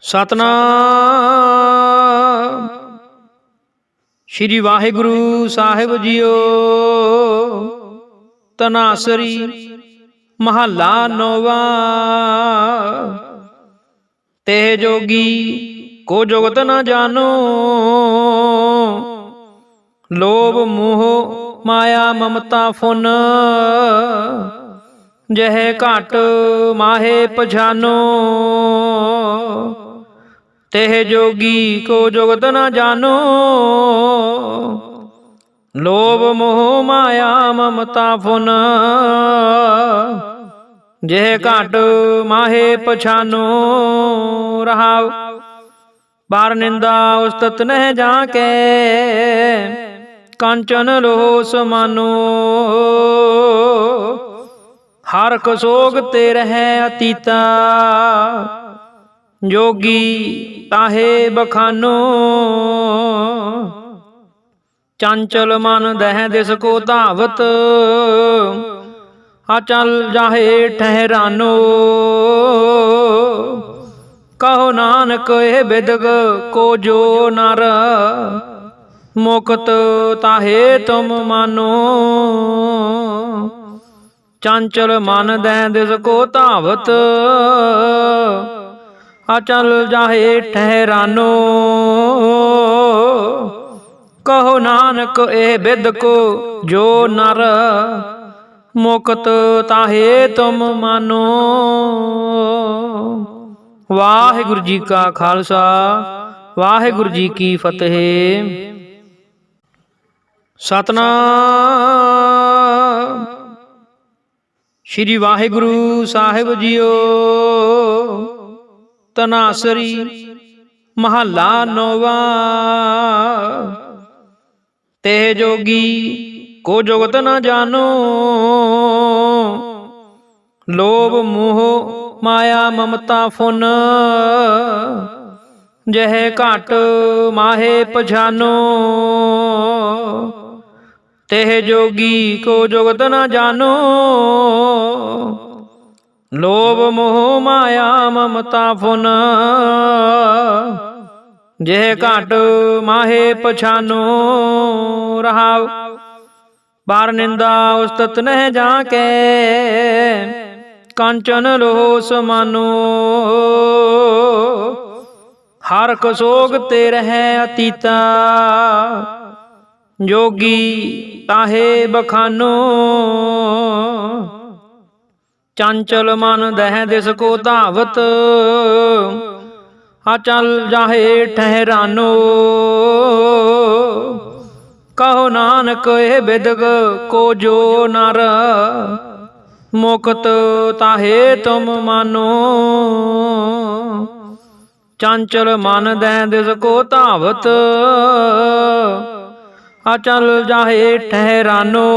ਸਤਨਾਮ। ਸ਼੍ਰੀ ਵਾਹਿਗੁਰੂ ਸਾਹਿਬ ਜੀਓ, ਤਨਾਸਰੀ ਮਹੱਲਾ ਨੋਵਾ। ਤੇ ਜੋਗੀ, ਕੋ ਜੁਗਤ ਨਾ ਜਾਣੋ। ਲੋਭ ਮੋਹ ਮਾਇਆ ਮਮਤਾ ਫੁਨ, ਜਹ ਘਟ ਮਾਹੇ ਪਛਾਨੋ। ਤਹ ਜੋਗੀ ਕੋ ਜੁਗਤ ਨ ਜਾਣੋ। ਲੋਭ ਮੋਹ ਮਾਇਆ ਮਮਤਾ ਫੁਨ। ਜਹ ਘਟ ਮਾਹੇ ਪਛਾਨੋ। ਰਹਾਉ, ਬਾਰ ਨਿੰਦਾ ਉਸਤਤ ਨਹਿ ਜਾ ਕੇ ਕੰਚਨ ਲੋ ਸਮਾਨੋ ਹਰ ਕਸੋਗ ਤੇ ਰਹਿ ਅਤੀਤਾ। ਜੋਗੀ ਤਾਹੇ ਬਖਾਨੋ। ਚੰਚਲ ਮਨ ਦਹਿ ਦਿਸ ਕੋ ਧਾਵਤ। ਆ ਜਾਹੇ ਠਹਿਰਾਨੋ। ਕਹੋ ਨਾਨਕ, ਇਹ ਬਿਦਗ ਕੋ ਜੋ ਨਰ। ਮੁਕਤ ਤਾਹੇ ਤੁਮ ਮਾਨੋ। ਚੰਚਲ ਮਨ ਦੈ ਦਿਸ ਕੋ ਧਾਵਤ। ਅਚਲ ਜਾਹੇ ਠਹਿਰਾਨੋ। ਕਹੋ ਨਾਨਕ, ਇਹ ਬਿਦ ਕੋ ਜੋ ਨਰ ਮੁਕਤ ਤਾਹੇ ਤੁਮ ਮਾਨੋ। ਵਾਹਿਗੁਰੂ ਜੀ ਕਾ ਖਾਲਸਾ, ਵਾਹਿਗੁਰੂ ਜੀ ਕੀ ਫਤਿਹ। ਸਤਨਾਮ। ਸ਼੍ਰੀ ਵਾਹਿਗੁਰੂ ਸਾਹਿਬ ਜੀਓ। ਤਨਾਸਰੀ ਮਹੱਲਾ ਨੋਵਾ। ਤੇ ਜੋਗੀ, ਕੋ ਜੁਗਤ ਨਾ ਜਾਣੋ। ਲੋਭ ਮੋਹ ਮਾਇਆ ਮਮਤਾ ਫੁਨ। ਜਹ ਘਟ ਮਾਹੇ ਪਛਾਨੋ। ਤਹ ਜੋਗੀ, ਕੋ ਜੁਗਤ ਨਾ ਜਾਣੋ। ਲੋਭ ਮੋਹ ਮਾਇਆ ਮਮਤਾ ਫੁਨ। ਜਹ ਘਟ ਮਾਹੇ ਪਛਾਨੋ ਰਹਾਉ। ਬਾਰ ਨਿੰਦਾ ਉਸਤਤ ਨਹਿ ਜਾ ਕੇ ਕੰਚਨ ਲੋ ਸਮਾਨੋ ਹਰ ਕਸੋਗ ਤੇ ਰਹਿ ਅਤੀਤਾ। ਜੋਗੀ ਤਾਹੇ ਬਖਾਨੋ। ਚੰਚਲ ਮਨ ਦਹਿ ਦਿਸ ਕੋ ਧਾਵਤ। ਆ ਜਾਹੇ ਠਹਿਰਾਨੋ। ਕਹੋ ਨਾਨਕ, ਇਹ ਬਿਦਗ ਕੋ ਜੋ ਨਰ। ਮੁਕਤ ਤਾਹੇ ਤੁਮ ਮਾਨੋ। ਚੰਚਲ ਮਨ ਦੈ ਦਿਸ ਕੋ ਧਾਵਤ। ਆ ਜਾਹੇ ਠਹਿਰਾਨੋ।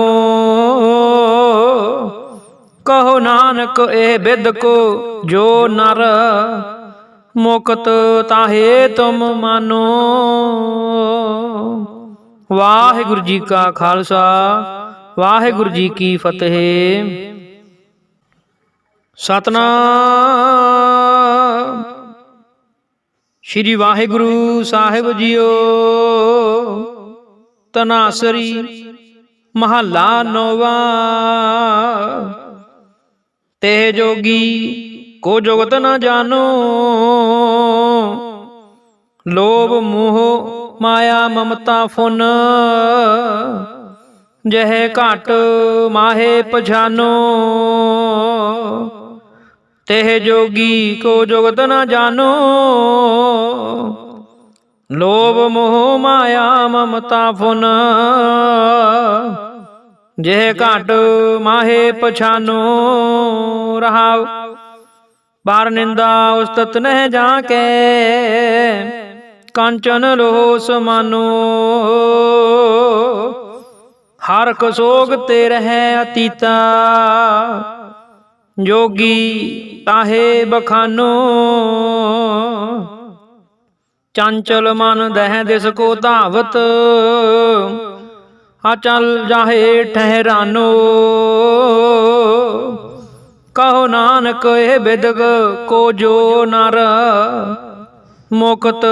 ਕਹੋ ਨਾਨਕ, ਇਹ ਬਿਦ ਕੋ ਜੋ ਨਰ। ਮੁਕਤ ਤਾਹੇ ਤੁਮ ਮਾਨੋ। ਵਾਹਿਗੁਰੂ ਜੀ ਕਾ ਖਾਲਸਾ, ਵਾਹਿਗੁਰੂ ਜੀ ਕੀ ਫਤਿਹ। ਸਤਨਾਮ। ਸ਼੍ਰੀ ਵਾਹਿਗੁਰੂ ਸਾਹਿਬ ਜੀਓ, ਤਨਾਸਰੀ ਮਹੱਲਾ ਨੋਵਾ। ਤੇ ਜੋਗੀ, ਕੋ ਜੁਗਤ ਨਾ ਜਾਣੋ। ਲੋਭ ਮੋਹ ਮਾਇਆ ਮਮਤਾ ਫੁਨ, ਜਹ ਘਟ ਮਾਹੇ ਪਛਾਨੋ। ਤੇਹ ਜੋਗੀ, ਕੋ ਜੁਗਤ ਨਾ ਜਾਣੋ। ਲੋਭ ਮੋਹ ਮਾਇਆ ਮਮਤਾ ਫੁਨ ਜਹ ਘਟ ਮਾਹੇ ਪਛਾਨੋ ਰਹਾਉ ਬਾਰ ਨਿੰਦਾ ਉਸਤਤ ਨਹਿ ਜਾ ਕੇ ਕੰਚਨ ਲੋ ਸਮਾਨੋ ਹਰ ਕਸੋਗ ਤੇ ਰਹਿ ਅਤੀਤਾ ਜੋਗੀ ਤਾਹੇ ਬਖਾਨੋ। ਚੰਚਲ ਮਨ ਦਹਿ ਦਿਸ ਕੋ ਧਾਵਤ ਆ ਚੱਲ ਜਾਹੇ ਠਹਿਰਾਨੋ। ਕਹੋ ਨਾਨਕ ਇਹ ਬਿਦਗ, ਕੋ ਜੋ ਨਰ। ਮੁਕਤ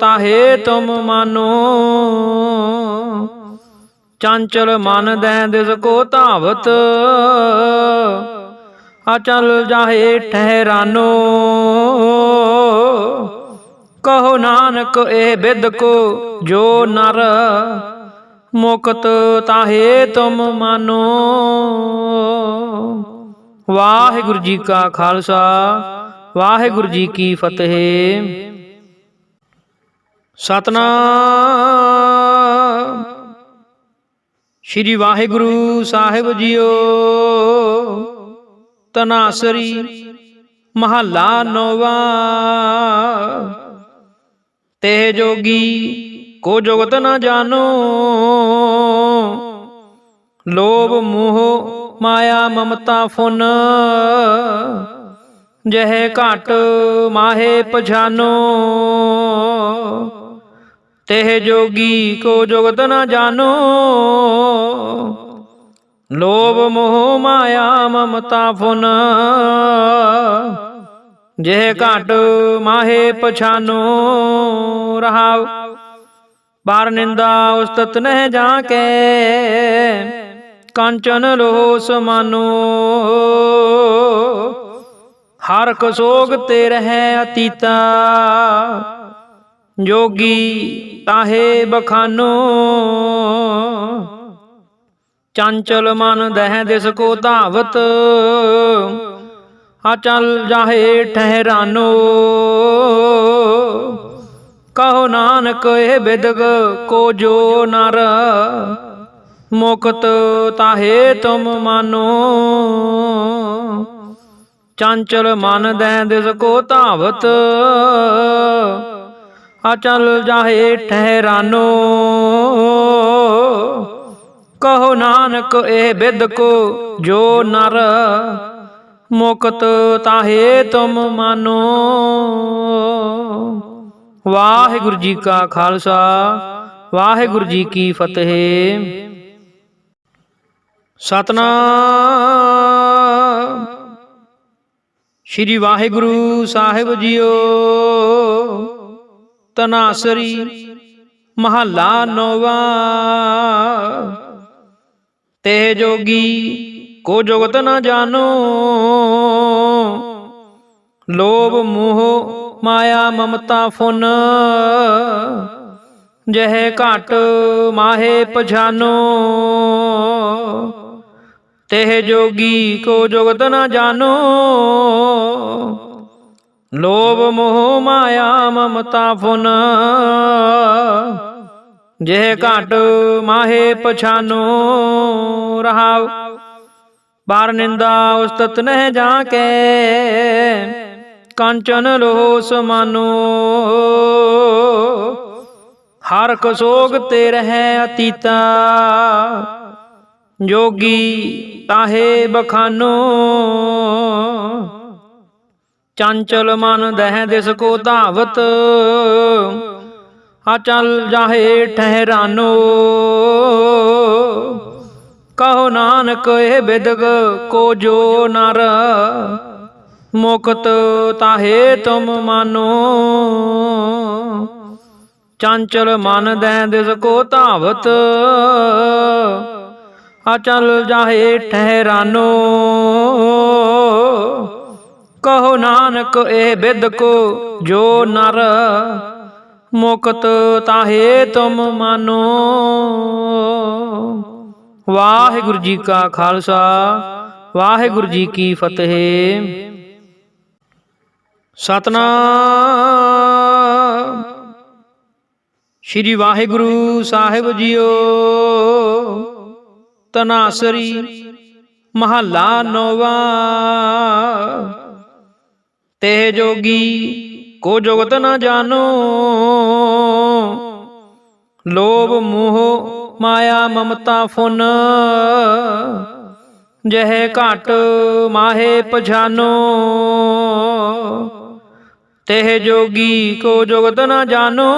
ਤਾਹੇ ਤੁਮ ਮਾਨੋ। ਚੰਚਲ ਮਨ ਦੈ ਦਿਸ ਕੋ ਧਾਵਤ। ਅਚਲ ਜਾਹੇ ਠਹਿਰਾਨੋ। ਕਹੋ ਨਾਨਕ ਇਹ ਬਿਦ ਕੋ ਜੋ ਨਰ। ਮੁਕਤ ਤਾਹੇ ਤੁਮ ਮਾਨੋ। ਵਾਹਿਗੁਰੂ ਜੀ ਕਾ ਖਾਲਸਾ, ਵਾਹਿਗੁਰੂ ਜੀ ਕੀ ਫਤਿਹ। ਸਤਨਾਮ। ਸ਼੍ਰੀ ਵਾਹਿਗੁਰੂ ਸਾਹਿਬ ਜੀਓ, ਤਨਾਸਰੀ ਮਹੱਲਾ ਨੋਵਾ। ਤੇ ਜੋਗੀ ਕੋ ਜੁਗਤ ਨਾ ਜਾਣੋ। ਲੋਭ ਮੋਹ ਮਾਇਆ ਮਮਤਾ ਫੁਨ। ਜਹ ਘਟ ਮਾਹੇ ਪਛਾਨੋ। ਤੇਹ ਜੋਗੀ ਕੋ ਜੁਗਤ ਨਾ ਜਾਣੋ। ਲੋਭ ਮੋਹ ਮਾਇਆ ਮਮਤਾ ਫੁਨ। ਜਹ ਘਟ ਮਾਹੇ ਪਛਾਨੋ। ਰਹਾਉ ਬਾਰ ਨਿੰਦਾ ਉਸਤਤ ਨਹਿ ਜਾ ਕੇ ਕੰਚਨ ਲੋ ਸਮਾਨੋ ਹਰ ਕਸੋਗ ਤੇ ਰਹਿ ਅਤੀਤਾ, ਜੋਗੀ ਤਾਹੇ ਬਖਾਨੋ। ਚੰਚਲ ਮਨ ਦਹਿ ਦਿਸ ਕੋ ਧਾਵਤ ਆਚਲ ਜਾਹੇ ਠਹਿਰਾਨੋ। ਕਹੋ ਨਾਨਕ, ਇਹ ਬਿਦਗ ਕੋ ਜੋ ਨਰ। ਮੁਕਤ ਤਾਹੇ ਤੁਮ ਮਾਨੋ। ਚੰਚਲ ਮਨ ਦੈ ਦਿਸ ਕੋ ਧਾਵਤ। ਅਚਲ ਜਾਹੇ ਠਹਿਰਾਨੋ। ਕਹੋ ਨਾਨਕ, ਇਹ ਬਿਦ ਕੋ ਜੋ ਨਰ। ਮੁਕਤ ਤਾਹੇ ਤੁਮ ਮਾਨੋ। ਵਾਹਿਗੁਰੂ ਜੀ ਕਾ ਖਾਲਸਾ, ਵਾਹਿਗੁਰੂ ਜੀ ਕੀ ਫਤਿਹ। ਸਤਨਾਮ। ਸ਼੍ਰੀ ਵਾਹਿਗੁਰੂ ਸਾਹਿਬ ਜੀਓ, ਤਨਾਸਰੀ ਮਹੱਲਾ ਨੋਵਾ। ਤੇ ਜੋਗੀ, ਕੋ ਜੁਗਤ ਨਾ ਜਾਣੋ, ਲੋਭ ਮੋਹ ਮਾਇਆ ਮਮਤਾ ਫੁਨ। ਜਹ ਘਟ ਮਾਹੇ ਪਛਾਨੋ। ਤੇਹ ਜੋਗੀ ਕੋ ਜੁਗਤ ਨਾ ਜਾਣੋ ਲੋਭ ਮੋਹ ਮਾਇਆ ਮਮਤਾ ਫੁਨ। ਜਹ ਘਟ ਮਾਹੇ ਪਛਾਨੋ। ਰਹਾਉ। ਬਾਰ ਨਿੰਦਾ ਉਸਤਤ ਨਹਿ ਜਾ ਕੇ ਕੰਚਨ ਲੋ ਸਮਾਨੋ ਹਰ ਕਸੋਗ ਤੇ ਰਹਿ ਅਤੀਤਾ। ਜੋਗੀ ਤਾਹੇ ਬਖਾਨੋ। ਚੰਚਲ ਮਨ ਦਹਿ ਦਿਸ ਕੋ ਧਾਵਤ। ਅਚਲ ਜਾਹੇ ਠਹਿਰਾਨੋ। ਕਹੋ ਨਾਨਕ, ਇਹ ਬਿਦਗ ਕੋ ਜੋ ਨਰ। ਮੁਕਤ ਤਾਹੇ ਤੁਮ ਮਾਨੋ। ਚੰਚਲ ਮਨ ਦੈ ਦਿਸ ਕੋ ਧਾਵਤ। ਅਚਲ ਜਾਹੇ ਠਹਿਰਾਨੋ। ਕਹੋ ਨਾਨਕ ਇਹ ਬਿਦ ਕੋ ਜੋ ਨਰ। ਮੁਕਤ ਤਾਹੇ ਤੁਮ ਮਾਨੋ। ਵਾਹਿਗੁਰੂ ਜੀ ਕਾ ਖਾਲਸਾ, ਵਾਹਿਗੁਰੂ ਜੀ ਕੀ ਫਤਿਹ। ਸਤਨਾਮ। ਸ਼੍ਰੀ ਵਾਹਿਗੁਰੂ ਸਾਹਿਬ ਜੀਓ, ਤਨਾਸਰੀ ਮਹੱਲਾ ਨੋਵਾ। ਤੇ ਜੋਗੀ, ਕੋ ਜੁਗਤ ਨਾ ਜਾਣੋ। ਲੋਭ ਮੋਹ ਮਾਇਆ ਮਮਤਾ ਫੁਨ, ਜਹ ਘਟ ਮਾਹੇ ਪਛਾਨੋ। ਤੇਹ ਜੋਗੀ ਕੋ ਜੁਗਤ ਨ ਜਾਣੋ।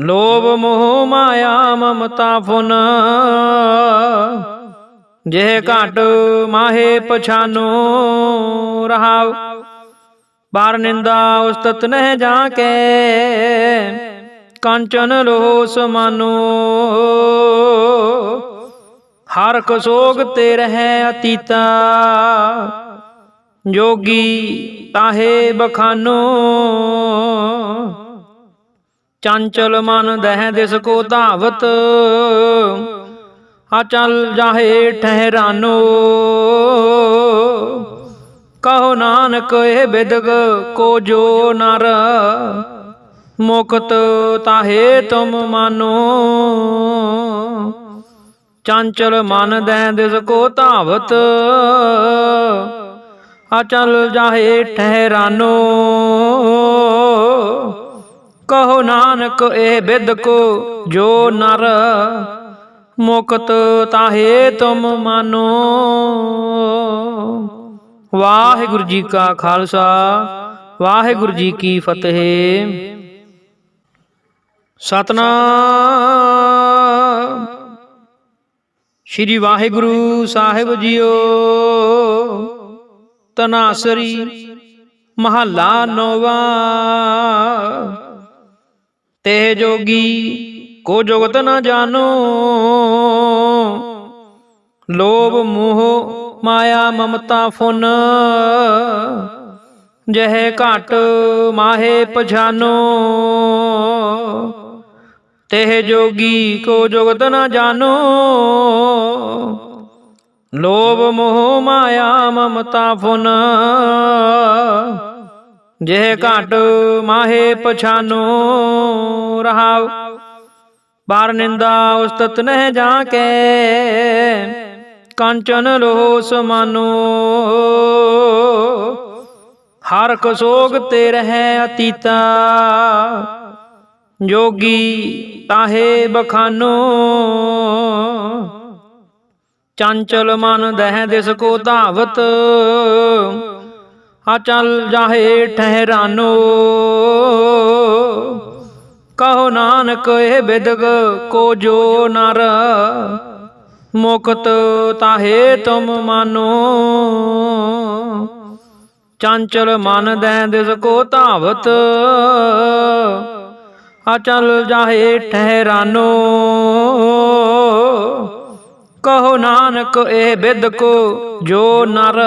ਲੋਭ ਮੋਹ ਮਾਇਆ ਮਮਤਾ ਫੁਨ। ਜਹ ਘਟ ਮਾਹੇ ਪਛਾਨੋ। ਰਹਾਉ, ਬਾਰ ਨਿੰਦਾ ਉਸਤਤ ਨਹਿ ਜਾ ਕੇ ਕੰਚਨ ਲੋਹ ਸਮਾਨੋ ਹਰ ਕਸੋਗ ਤੇ ਰਹਿ ਅਤੀਤਾ। ਜੋਗੀ ਤਾਹੇ ਬਖਾਨੋ। ਚੰਚਲ ਮਨ ਦਹਿ ਦਿਸ ਕੋ ਧਾਵਤ। ਆ ਜਾਹੇ ਠਹਿਰਾਨੋ। ਕਹੋ ਨਾਨਕ, ਇਹ ਬਿਦਗ ਕੋ ਜੋ ਨਰ। ਮੁਕਤ ਤਾਹੇ ਤੁਮ ਮਾਨੋ। ਚੰਚਲ ਮਨ ਦੈ ਦਿਸ ਕੋ ਧਾਵਤ। ਅਚਲ ਜਾਹੇ ਠਹਿਰਾਨੋ। ਕਹੋ ਨਾਨਕ, ਇਹ ਬਿਦ ਕੋ ਜੋ ਨਰ ਮੁਕਤ ਤਾਹੇ ਤੁਮ ਮਾਨੋ। ਵਾਹਿਗੁਰੂ ਜੀ ਕਾ ਖਾਲਸਾ, ਵਾਹਿਗੁਰੂ ਜੀ ਕੀ ਫਤਿਹ। ਸਤਨਾਮ। ਸ਼੍ਰੀ ਵਾਹਿਗੁਰੂ ਸਾਹਿਬ ਜੀਓ। ਤਨਾਸਰੀ ਮਹੱਲਾ ਨੋਵਾ। ਤੇ ਜੋਗੀ, ਕੋ ਜੁਗਤ ਨਾ ਜਾਣੋ। ਲੋਭ ਮੋਹ ਮਾਇਆ ਮਮਤਾ ਫੁਨ। ਜਹ ਘਟ ਮਾਹੇ ਪਛਾਨੋ। ਤੇ ਜੋਗੀ, ਕੋ ਜੁਗਤ ਨਾ ਜਾਣੋ। ਲੋਭ ਮੋਹ ਮਾਇਆ ਮਮਤਾ ਫੁਨ। ਜਿਹ ਘਟ ਮਾਹੇ ਪਛਾਨੋ ਰਹਾਉ। ਬਾਰ ਨਿੰਦਾ ਉਸਤਤ ਨਹਿ ਜਾ ਕੇ ਕੰਚਨ ਲੋਹ ਸਮਾਨੋ ਹਰ ਕਸੋਗ ਤੇ ਰਹਿ ਅਤੀਤਾ, ਜੋਗੀ ਤਾਹੇ ਬਖਾਨੋ। ਚੰਚਲ ਮਨ ਦਹਿ ਦਿਸ ਕੋ ਧਾਵਤ ਅਚਲ ਜਾਹੇ ਠਹਿਰਾਨੋ। ਕਹੋ ਨਾਨਕ, ਇਹ ਬਿਦਗ ਕੋ ਜੋ ਨਰ, ਮੁਕਤ ਤਾਹੇ ਤੁਮ ਮਾਨੋ। ਚੰਚਲ ਮਨ ਦਹਿ ਦਿਸ ਕੋ ਧਾਵਤ ਆ ਜਾਹੇ ਠਹਿਰਾਨੋ। ਕਹੋ ਨਾਨਕ ਇਹ ਬਿਦ ਕੋ, ਜੋ ਨਰ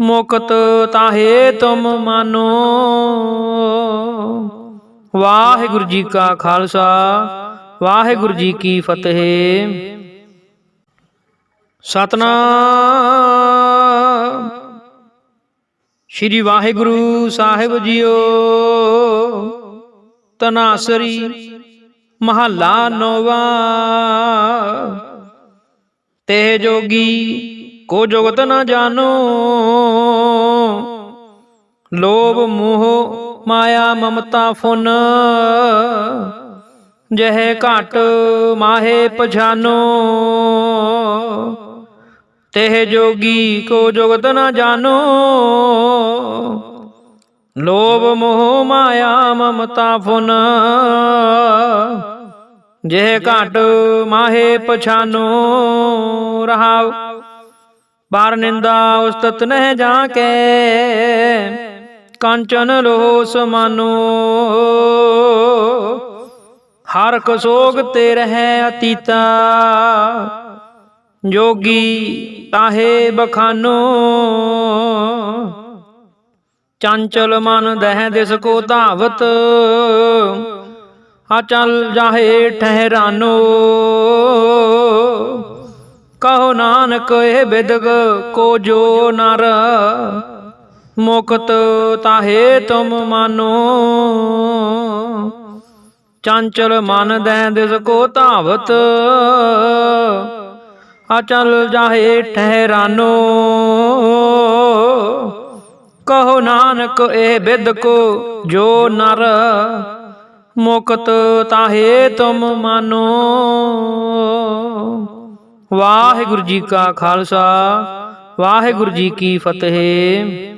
ਮੁਕਤ ਤਾਹੇ ਤੁਮ ਮਾਨੋ। ਵਾਹਿਗੁਰੂ ਜੀ ਕਾ ਖਾਲਸਾ, ਵਾਹਿਗੁਰੂ ਜੀ ਕੀ ਫਤਿਹ। ਸਤਨਾਮ। ਸ਼੍ਰੀ ਵਾਹਿਗੁਰੂ ਸਾਹਿਬ ਜੀਓ, ਤਨਾਸਰੀ ਮਹੱਲਾ ਨੋਵਾ। ਤੇ ਜੋਗੀ, ਕੋ ਜੁਗਤ ਨਾ ਜਾਣੋ। ਲੋਭ ਮੋਹ ਮਾਇਆ ਮਮਤਾ ਫੁਨ, ਜਹ ਘਟ ਮਾਹੇ ਪਛਾਨੋ। ਤੇਹ ਜੋਗੀ, ਕੋ ਜੁਗਤ ਨਾ ਜਾਣੋ। ਲੋਭ ਮੋਹ ਮਾਇਆ ਮਮਤਾ ਫੁਨ ਜਿਹ ਘਟ ਮਾਹੇ ਪਛਾਨੋ ਰਹਾਉ। ਬਾਰ ਨਿੰਦਾ ਉਸਤਤ ਨਹਿ ਜਾ ਕੇ ਕੰਚਨ ਲੋਹ ਸਮਾਨੋ ਹਰ ਕਸੋਗ ਤੇ ਰਹਿ ਅਤੀਤਾ ਜੋਗੀ ਤਾਹੇ ਬਖਾਨੋ। ਚੰਚਲ ਮਨ ਦਹਿ ਦਿਸ ਕੋ ਧਾਵਤ ਅਚਲ ਜਾਹੇ ਠਹਿਰਾਨੋ। ਕਹੋ ਨਾਨਕ ਇਹ ਬਿਦਗ, ਕੋ ਜੋ ਨਰ। ਮੁਕਤ ਤਾਹੇ ਤੁਮ ਮਾਨੋ। ਚੰਚਲ ਮਨ ਦਹਿ ਦਿਸ ਕੋ ਧਾਵਤ। ਆ ਜਾਹੇ ਠਹਿਰਾਨੋ। ਕਹੋ ਨਾਨਕ ਇਹ ਬਿਦ ਕੋ ਜੋ ਨਰ। ਮੁਕਤ ਤਾਹੇ ਤੁਮ ਮਾਨੋ। ਵਾਹਿਗੁਰੂ ਜੀ ਕਾ ਖਾਲਸਾ ਵਾਹਿਗੁਰੂ ਜੀ ਕੀ ਫਤਿਹ।